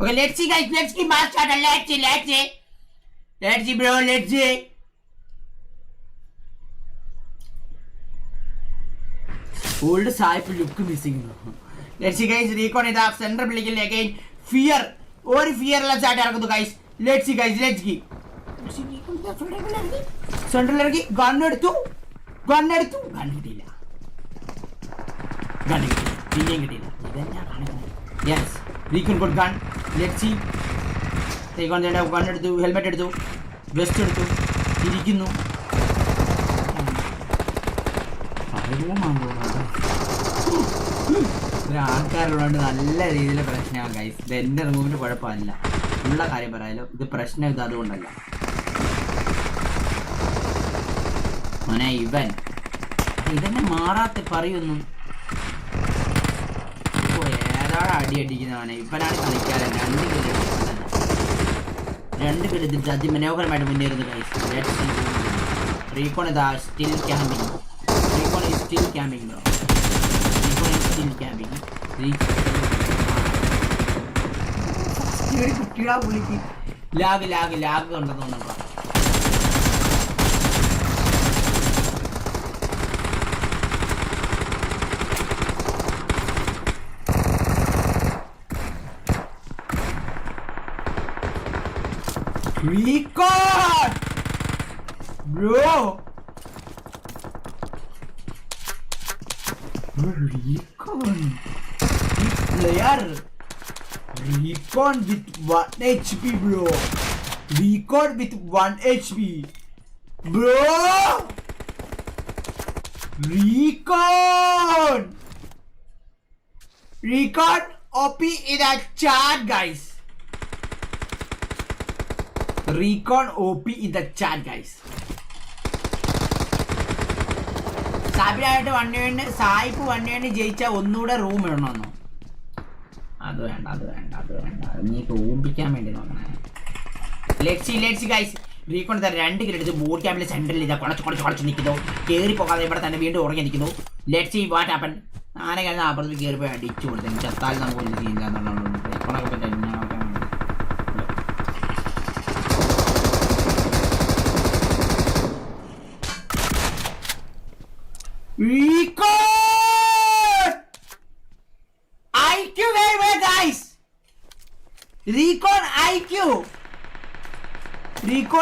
Okay, let's see guys, let's see started. Let's see, let's see. Let's see bro, let's see. Old സായിപ്പ് look missing let's guys recon ഇതാ central ബിൽഡിംഗിൽ again fear ഒരു fire എല്ലാം start ഇറക്കുന്നു guys let's guys let's ഗി central ഇറങ്ങി gun എടുത്തു gun എടുത്തു. ഗൺ കിട്ടിയില്ല. ഗൺ കിട്ടി പിന്നെയും കിട്ടിയില്ല ഇതെന്നാ കാണിക്കുന്നത്? Yes recon good gun let's see recon gun എടുത്തു ഹെൽമെറ്റ് എടുത്തു വെസ്റ്റ് എടുത്തു ഇരിക്കുന്നു. ആൾക്കാരുള്ളതുകൊണ്ട് നല്ല രീതിയിൽ പ്രശ്നമാണ് ഗൈസ് ഇത് എന്റെ റൂമിന്റെ കുഴപ്പമല്ല. ഉള്ള കാര്യം പറയാലോ. ഇത് പ്രശ്നം ഇത് അതുകൊണ്ടല്ല. മോനെ ഇവൻ. ഇതന്നെ മാറാത്ത പറയുന്നു. ഏതാണ് അടി അടിക്കുന്നതാണ് ഇവനാണ് കളിക്കാരൻ. രണ്ട് കിലോ രണ്ട് കിലോ തിരിച്ച് അതിമനോഹരമായിട്ട് മുന്നേറുന്നു റീകോൺ ഇതാ still camping recon still camping recon still recon camping. കുട്ടികളാ പുള്ളിക്ക് ലാഗ് ലാഗ് ലാഗ് ഉണ്ടെന്ന് തോന്നുന്നു Recon! Bro! Recon! Player! Recon with 1 HP, bro! Recon with 1 HP! Bro! Recon! Recon OP in a chat, guys! Recon OP in the chat, guys. സാബിലായിട്ട് സാബിനായിട്ട് വേണ്ടി സായിപ്പ് one വേണ്ടി ജയിച്ചാൽ ഒന്നുകൂടെ room ഇടണമെന്നോ. അത് വേണ്ട അത് വേണ്ട അത് വേണ്ട. നീ തോമ്പിക്കാൻ വേണ്ടി നോക്കണേ. ലെക്സി ലെക്സി ഗൈസ് റീക്കോൺ തരാം. രണ്ട് കിലോ എടുത്ത് ബോർഡ് ക്യാമ്പിലെ സെന്ററിൽ ഇതാ കുളച്ച് കുളച്ച് കുളച്ച് നിൽക്കുന്നു കയറി പോകാതെ ഇവിടെ തന്നെ വീണ്ടും ഉറങ്ങി നിൽക്കുന്നു ലെറ്റ്സി വാട്ട് ആപ്പൻ ആന കഴിഞ്ഞ അപ്പുറത്ത് കയറി പോയി അടിച്ചു കൊടുത്തു. ചത്താൽ നമുക്ക് ഒന്നും ചെയ്യില്ല എന്നുള്ളത് റീകോണൊക്കെ പറ്റി എന്നെ നോക്കാൻ വേണ്ടി. Recon! IQ very well, guys. Recon IQ.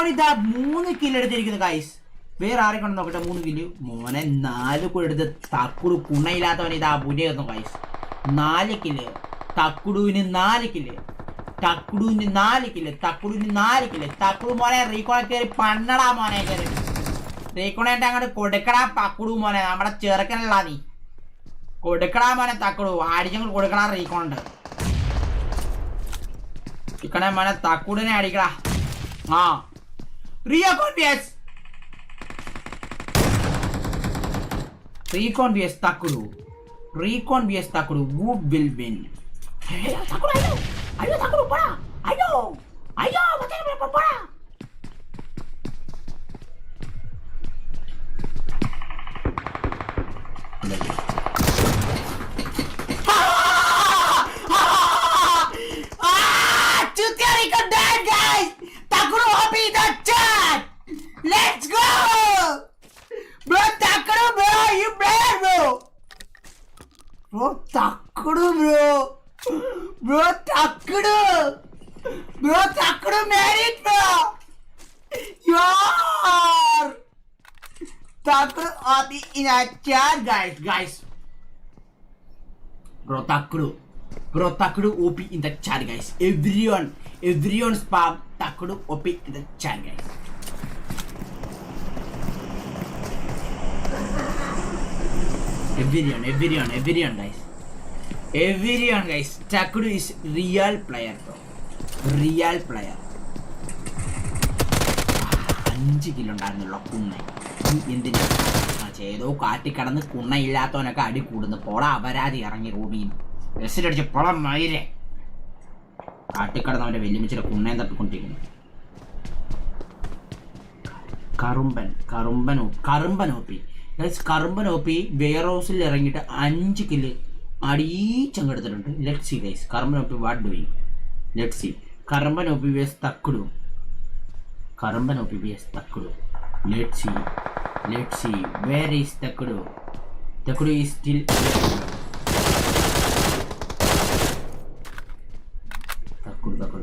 ഇതാ മൂന്ന് കില്ല് എടുത്തിരിക്കുന്നു ഗൈസ് വേറെ ആരെ കൊണ്ട് നോക്കട്ടെ മൂന്ന് കില്ല് മോനെ നാല് എടുത്ത് തക്കുടു കുണയില്ലാത്തവൻ ഇതാ പുലിയെന്നു ഗൈസ് നാല് കില്ല് തക്കുടുവിന് നാല് കില്ല് തക്കുടുവിന് നാല് കില്ല് തക്കുടുവിന് നാല് കില്ല് തക്കുടു മോനെ റീകോണ കയറി പണ്ണടാ മോനെ കയറി. റീക്കോണായിട്ട് അങ്ങോട്ട് കൊടുക്കടാ തക്കുടു മോനെ. നമ്മുടെ ചെറുക്കനല്ല നീ. കൊടുക്കടാ മോനെ തക്കുടു. അടിച്ചങ്ങൾ കൊടുക്കടാ റീക്കോണ്ട് ഇക്കണേ മോനെ തക്കുടിനെ അടിക്കടാ. ആ. Recon B S recon B S Thakkudu recon B S Thakkudu Wu will win Thakkudu അയ്യോ അയ്യോ Thakkudu bro Thakkudu bro. Bro Thakkudu. Bro Thakkudu married bro. యార్. తక్కుడు అది in chat guys guys bro Thakkudu. Bro Thakkudu OP in the chat guys everyone everyone స్పాప్ Thakkudu OP in the chat guys Everyone, everyone everyone guys everyone guys Thakkudu is real player bro. Real player അഞ്ച് kilo ഉണ്ടായിരുന്നുള്ള കുണ്ണ എന്തിനാ എന്തിനാ ആ, കടന്ന് കുന്ന കുണ്ണയില്ലാത്തവനൊക്കെ അടി കൂടുന്നു. പോടാ അപരാധി ഇറങ്ങി റൂമിൽ ബസ്സിലടിച്ച് പൊളം മയിരെ കാട്ടിക്കടന്ന് അവന്റെ വെല്ലുമിച്ചിട്ട് കുണ്ണയം തപ്പിക്കൊണ്ടിരിക്കുന്നു കറുമ്പൻ കറുമ്പൻ കറുമ്പൻ ഒപ്പി ഗൈസ് കറുമ്പൻ ഒപ്പി വെയർ ഹൗസിൽ ഇറങ്ങിയിട്ട് അഞ്ച് കില്ല് അടീച്ചങ്ങെടുത്തിട്ടുണ്ട്. Let see guys കറുമ്പൻ ഒപ്പി what doing let see കർബൻ O P V S Thakkudu കറമ്പൻ O P V S Thakkudu let see let see where is തക്കിടും Thakkudu is still തക്കുടു തക്കുടു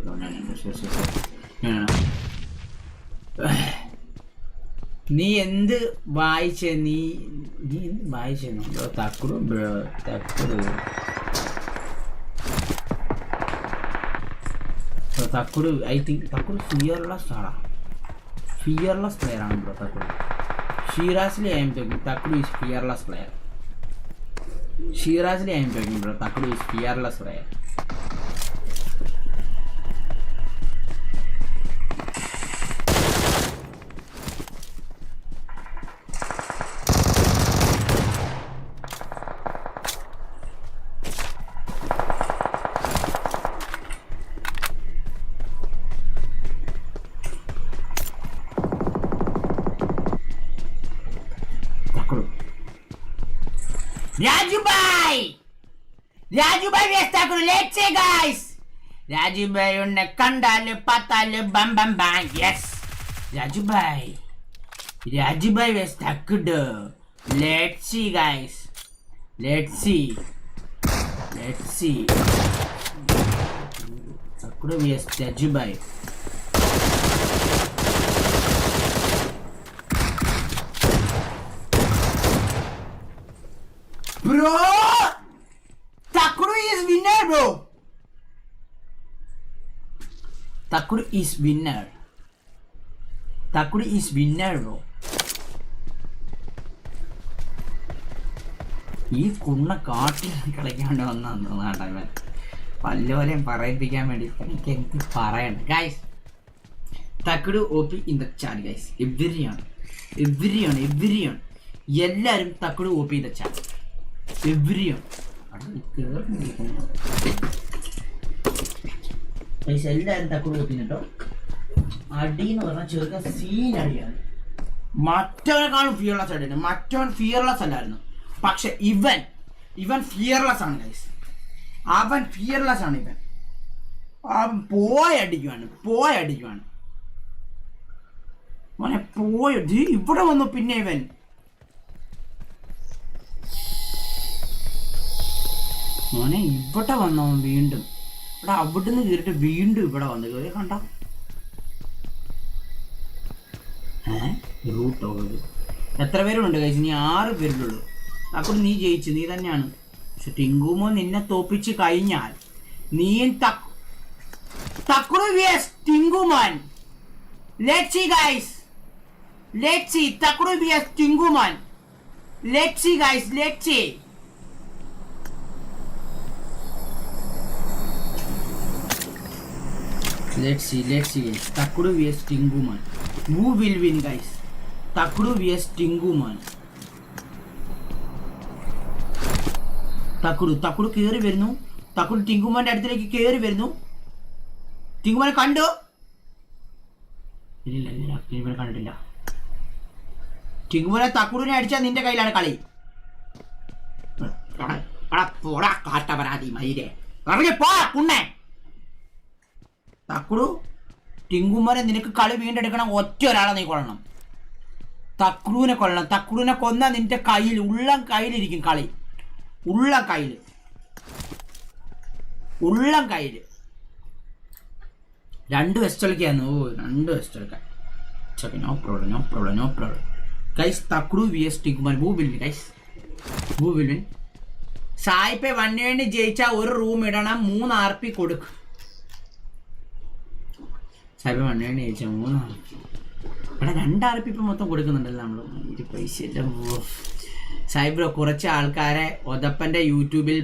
നീ എന്ത് വായിച്ച? നീ നീ എന്ത് വായിച്ചോ? ബ്രോ തക്കുടു. So, തക്കുടു ഐ തിങ്ക് തക്കുടു ഫിയർലെസ് ആടാ. ഫിയർലെസ് പ്ലെയർ ആണ് bro Thakkudu. ഷീറാസിലെ I am talking Thakkudu is fearless player ഷീറാസിലെ I M talking bro. Thakkudu is fearless player Rajubhai! Rajubhai വേസ്റ്റാക്കുന്നു say guys. Rajubhai ഉന്നെ കണ്ടാൽ പത്താൽ ബം ബം ബാം yes Rajubhai. Rajubhai yes Thakkudu let's see guys. Let's see. Let's see. തക്കുടു yes Bro! Takuro is winner, bro! Takuro is winner. Takuro is winner, bro. ഈ കുണ്ണ കാട്ടിൽ കളിക്കാണ്ട് വന്നാണ് ഇവൻ പല്ലോലെയും പറയിപ്പിക്കാൻ വേണ്ടി എനിക്ക് എന്ത് പറയണ്ട guys Thakkudu O P in the chat guys everyone everyone everyone എല്ലാവരും Thakkudu O P in the chat everyone guys എല്ലാവരും തക്കടു ഒ പി കേട്ടോ അടി എന്ന് പറഞ്ഞാൽ ചെറുക്കൻ സീൻ അടിയാണ്. മറ്റവനെക്കാളും ഫിയർലെസ് ആയിട്ടാണ് മറ്റവൻ ഫിയർലെസ് അല്ലായിരുന്നു. പക്ഷെ ഇവൻ ഇവൻ ഫിയർലെസ് ആണ് ഗൈസ് അവൻ ഫിയർലെസ് ആണ് ഇവൻ. അവൻ പോയ പോയടിക്കുവാണ് പോയടിക്കുവാണ് മോനെ പോയ ഇവിടെ വന്നു പിന്നെ ഇവൻ. മോനെ ഇവിടെ വന്നവൻ വീണ്ടും. ഇവിടെ അവിടുന്ന് കീറിട്ട് വീണ്ടും ഇവിടെ വന്നു കയറി കണ്ട? റൂട്ടോ എത്ര പേരുണ്ട് കഴിച്ച് നീ ആറ് പേരുള്ളൂ. അപ്പോൾ നീ ജയിച്ചു നീ തന്നെയാണ്. പക്ഷെ ടിങ്കുമോ നിന്നെ തോപ്പിച്ച് കഴിഞ്ഞാൽ നീ Thakkudu VS Tinkuman let see guys let see Thakkudu VS Tinkuman let see guys let see Let's see, let's see guys. Takuru vs Tinguman. Who will win guys? Takuru vs Tinguman. തക്കുടു തക്കുടു കയറി വരുന്നു തക്കുടു ടിങ്കുമാന്റെ അടുത്തേക്ക് കയറി വരുന്നു ടിങ്കുമാനെ കണ്ടു ഇല്ല ഇല്ല ടിങ്കുമാനെ കണ്ടിട്ടില്ല ടിങ്കുമാനെ തക്കുടുവിനെ അടിച്ചാൽ നിന്റെ കയ്യിലാണ് കളി പോടാ കാട്ടപരാതി മയിരെ ഇറങ്ങി പോ കുണ്ണേ തക്കുടു ടിങ്കുമ്മനെ നിനക്ക് കളി വീണ്ടെടുക്കണം ഒറ്റ ഒരാളെ നീ കൊള്ളണം തക്കുടുവിനെ കൊള്ളണം തക്കുടുവിനെ കൊന്ന നിന്റെ കയ്യിൽ ഉള്ളം കയ്യിലിരിക്കും കളി. ഉള്ളം കയ്യിൽ ഉള്ളം കയ്യിൽ രണ്ട് വെസ്റ്റ് കളിക്കായിരുന്നു ഓ രണ്ട് വെസ്റ്റ് കളിക്കാൻ check no problem no problem no problem guys Thakkudu V S Tinkumar who will guys who will സായിപ്പെ വണ്ണിന് വേണ്ടി ജയിച്ചാൽ ഒരു റൂം ഇടണം. മൂന്ന് ആർ പി കൊടുക്കും. സാഹിബ് മണ്ണേണി ചോദിച്ച മൂന്ന് ഇവിടെ രണ്ട് ആർ പി ഇപ്പം മൊത്തം കൊടുക്കുന്നുണ്ടല്ലോ നമ്മൾ ഒരു പൈസ ബ്രോ കുറച്ച് ആൾക്കാരെ ഒതപ്പന്റെ യൂട്യൂബിൽ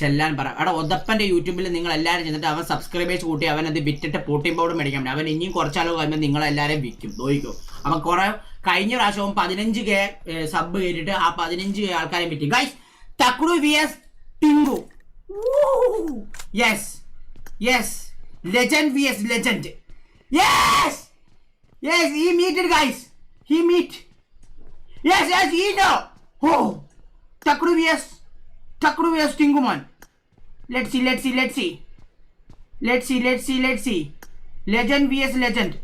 ചെല്ലാൻ പറ. അവിടെ ഒതപ്പന്റെ യൂട്യൂബിൽ നിങ്ങൾ എല്ലാവരും ചെന്നിട്ട് അവൻ സബ്സ്ക്രൈബേഴ്സ് കൂട്ടി അവൻ അത് വിറ്റിട്ട് പൊട്ടിയും പൗഡർ മേടിക്കാൻ അവൻ ഇനിയും കുറച്ചാലോ കഴിയുമ്പോൾ നിങ്ങളെല്ലാവരെയും വിൽക്കും. ദോഹിക്കും. അവൻ കുറെ കഴിഞ്ഞ പ്രാവശ്യവും പതിനഞ്ച് കെ സബ് കയറ്റിട്ട് ആ പതിനഞ്ച് കെ ആൾക്കാരെ വിറ്റ്. Guys Thakkudu V S Tinku. Yes yes legend V S legend yes yes he meted guys he meet yes yes he know oh takuru vs takuru vs tinguman let's see let's see let's see let see let see let see legend V S legend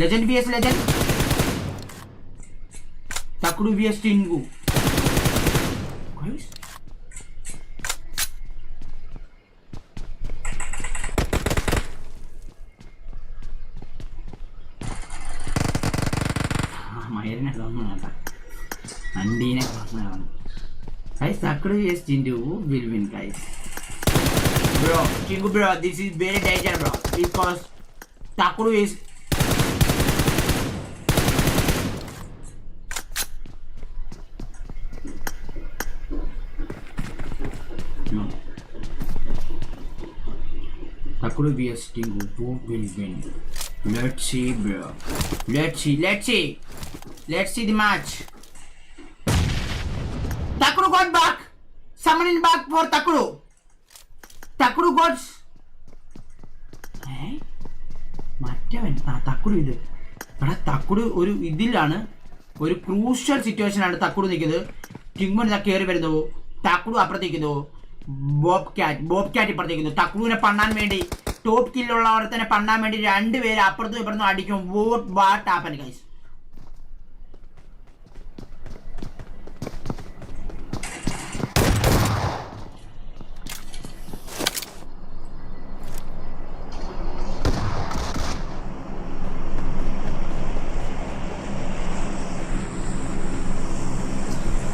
legend V S legend Thakkudu V S Tinku Guys, Yine. Guys, Jindu will win guys. Bro, bro, this is very danger bro. Because Takuru is No. Takuru vs Jingu, who will win? Let's see bro. Let's see, let's see. Let's see the match. Takuru got back. Someone in back for Takuru. Gods ഏ? മറ്റവൻ തക്കുടു ഇത്? എടാ തക്കുടു ഒരു ഇതിലാണ്. ഒരു crucial സിറ്റുവേഷനാണ് തക്കുടു നിൽക്കുന്നത്. ടിങ്മൺ ഇതാ കയറി വരുന്നു. തക്കുടു അപ്പുറത്തേക്കുന്നു. ബോബ് ക്യാറ്റ് ബോബ് ക്യാറ്റ് ഇപ്പുറത്തേക്കുന്നു. തക്കുടുവിനെ പണ്ണാൻ വേണ്ടി ടോപ്പ് കില്ലുള്ളവരെ തന്നെ പണ്ണാൻ വേണ്ടി രണ്ടുപേര് അപ്പുറത്തും ഇപ്പുറത്തും അടിക്കും. What what happen guys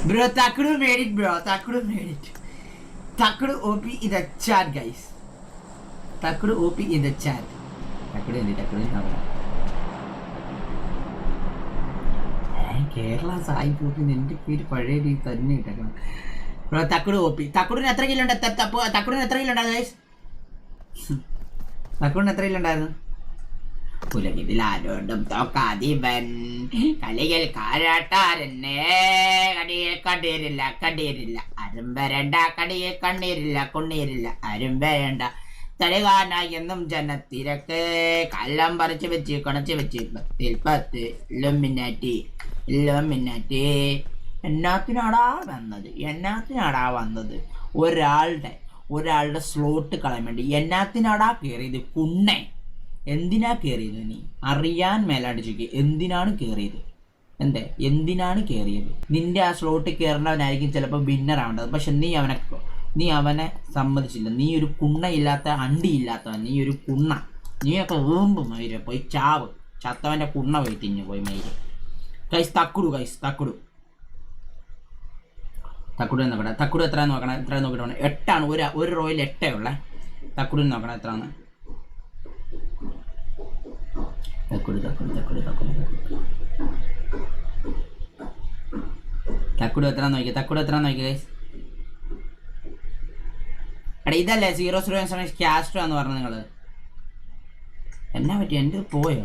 Bro, Takuru made it, bro. Takuru made it. Takuru OP in the chat, guys. Takuru OP in the chat. Takuru എന്ത് Takuru the കേരള സായി പോപ്പി എന്റെ പേര് പഴയ രീതി തന്നെ ഇട്ടേക്കണം ബ്രോ തക്കുട് ഓപ്പി തക്കുടിന് എത്ര കിലോ ഉണ്ട് തക്കുടിന് എത്ര കിലോ ഉണ്ടായിരുന്നു തക്കുടിന് എത്ര കിലോ ഉണ്ടായിരുന്നു ഉലകിതിൽ ആരോടും തോക്കാതിവൻ കളികൾ കാരാട്ടാരന്നെ. കടിയിൽ കണ്ണീരില്ല കണ്ണീരില്ല. അരും വരണ്ട കടിയിൽ കണ്ണീരില്ല കുണ്ണീരില്ല. അരും വരണ്ട. തലകാന എന്നും ജനത്തിരക്ക്. കല്ലം പറിച്ചു വെച്ച് കുണച്ചു വെച്ച്. പത്തിൽ പത്ത് ഇല്ലുമിന്നാറ്റി ഇല്ലുമിന്നാറ്റി എന്നാത്തിനാടാ വന്നത്? എന്നാത്തിനാടാ വന്നത്? ഒരാളുടെ ഒരാളുടെ സ്ലോട്ട് കളയാൻ വേണ്ടി. എന്നാത്തിനാടാ കയറിയത് കുണ്ണേ എന്തിനാ കയറിയത് നീ? അറിയാൻ മേലാണ്ട് ചോദിക്കുക എന്തിനാണ് കയറിയത് എന്തേ? എന്തിനാണ് കയറിയത് നിന്റെ ആ സ്ലോട്ടിൽ കയറേണ്ടവനായിരിക്കും ചിലപ്പോൾ വിന്നർ ആവേണ്ടത്. പക്ഷെ നീ അവനെ നീ അവനെ സമ്മതിച്ചില്ല. നീ ഒരു കുണ്ണയില്ലാത്ത അണ്ടിയില്ലാത്തവൻ. നീ ഒരു കുണ്ണ. നീയൊക്കെ ഏമ്പ് മയിര് പോയി ചാവ്. ചത്തവന്റെ കുണ്ണ പോയി തിന്നു. പോയി മയിര് കൈസ് തക്കുടു കൈസ് തക്കുടു. തക്കുടു നോക്കട്ടെ തക്കുടു എത്ര നോക്കണം? എത്ര നോക്കിയിട്ട് എട്ടാണ്. ഒരു ഒരു റോയിൽ എട്ടേ ഉള്ളേ. തക്കുടു നോക്കണം എത്രയാണ് തക്കുടു തക്കുടു തക്കുടു എത്ര നോക്കി തക്കുടു എത്ര നോക്കി ഗൈസ് എടാ ഇതല്ലേ സീറോ സീറോ ക്യാസ്റ്റോ എന്ന് പറഞ്ഞത് നിങ്ങൾ. എന്നാ പറ്റി എന്റെ പോയോ?